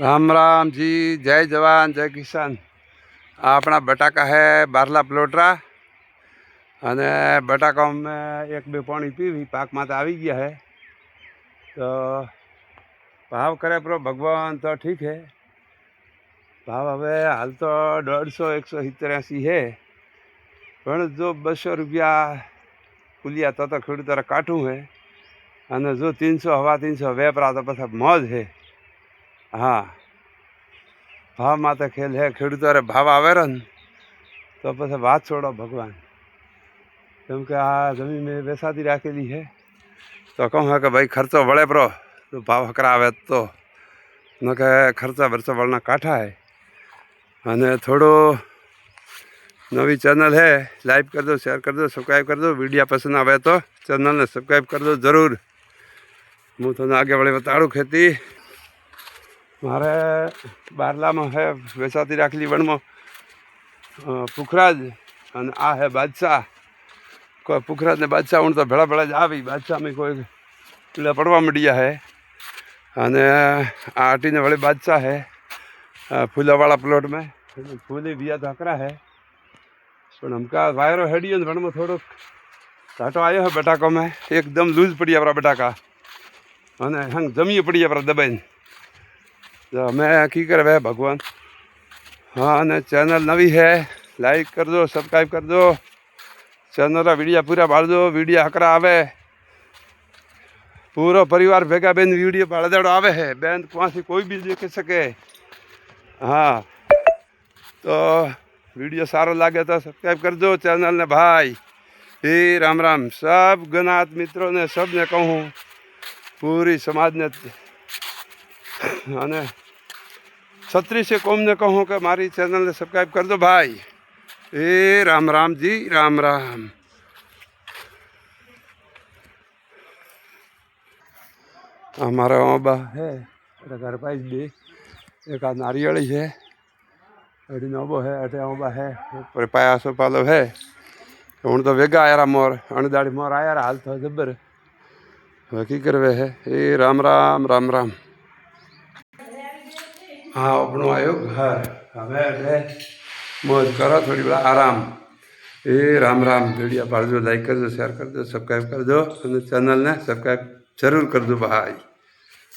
રામ રામજી જય જવાન, જય કિસાન. આપણા બટાકા હે બારલા પ્લોટરા. અને બટાકા અમે એક બે પાણી પીવી, પાકમાં તો આવી ગયા હે. તો ભાવ કરે પ્રો ભગવાન તો ઠીક હે. ભાવ હવે હાલ તો દોઢસો, એકસો સિત્તેર એંસી હે. પણ જો બસો રૂપિયા કુલિયા તો તો ખેડૂતોને કાઠું હે. અને જો તીનસો હવા તીનસો વેપરા તો પછી મોજ હે. હા. ભાવમાં તો ખેલ હે ખેડૂતોને ભાવ આવે ને, તો પછી વાત છોડો ભગવાન. કેમ કે આ જમીન મેં બેસાતી રાખેલી છે. તો કહું કે ભાઈ ખર્ચો વળે પ્રો, તો ભાવ હકરા આવે તો. ન કે ખર્ચા બરચા વળના કાંઠા હે. અને થોડો નવી ચેનલ હે, લાઈક કરી દો શેર કરી દો સબસ્ક્રાઈબ કરી દો વીડિયો પસંદ આવે તો ચેનલને સબસ્ક્રાઈબ કરી દો જરૂર. હું તમને આગે વળે બતાડું ખેતી. મારે બારલામાં હે વેચાતી રાખેલી વણમાં પુખરાજ અને આ હે બાદશાહ. કોઈ પુખરાજ ને બાદશાહ ઊણ તો ભેળા ભેળા જ આવી. બાદશાહમાં કોઈ પીળા પડવા માંડ્યા હે. અને આ આટીને વળી બાદશાહ હે ફૂલાવાળા પ્લોટમાં. ફૂલી બીજા ધાકરા હે. પણ અમકા વાયરો હેડ્યો ને વણમાં થોડોક ઘાટો આવ્યો હે બટાકોમાં. એકદમ લૂઝ પડી આપણા બટાકા. અને હંગ જમીએ પડી આપણા દબાઈને. તો અમે કી કરે ભાઈ, ભગવાન? હા, અને ચેનલ નવી હે લાઈક કરી દો સબસ્ક્રાઈબ કરી દો ચેનલના વિડીયા પૂરા પાડજો વિડીયા હકરા આવે. પૂરો પરિવાર ભેગા બેન વીડિયો પાડદાડો આવે હે બેન પાસેથી કોઈ બી દેખી શકે. હા. તો વીડિયો સારો લાગે તો સબસ્ક્રાઈબ કરજો ચેનલને ભાઈ. એ રામ રામ. સબ ગનાથ મિત્રોને સબને કહું. પૂરી સમાજને અને છત્રીસે કોમને કહું કે મારી ચેનલને સબસ્ક્રાઈબ કરી દો ભાઈ. એ રામ રામજી રામ રામ. અમારા ઓબા હે ઘર પાઈ દે એક આ નારિયેળી છે અઢી નોબો હે અઢે ઓબા હે, ઉપર પાયાસો પાલો હે. હું તો વેગા આયા મોર અણદાડી મોર આયા હાલ તો જબર. હવે કી કરવે હે? એ રામ રામ રામ રામ. હા આપણું આવ્યો ઘર. હવે એટલે મોજ કરો, થોડી વાર આરામ. એ રામ રામ વીડિયો પાડજો લાઈક કરજો શેર કરજો સબસ્ક્રાઈબ કરજો અને ચેનલને સબસ્ક્રાઈબ જરૂર કરજો ભાઈ.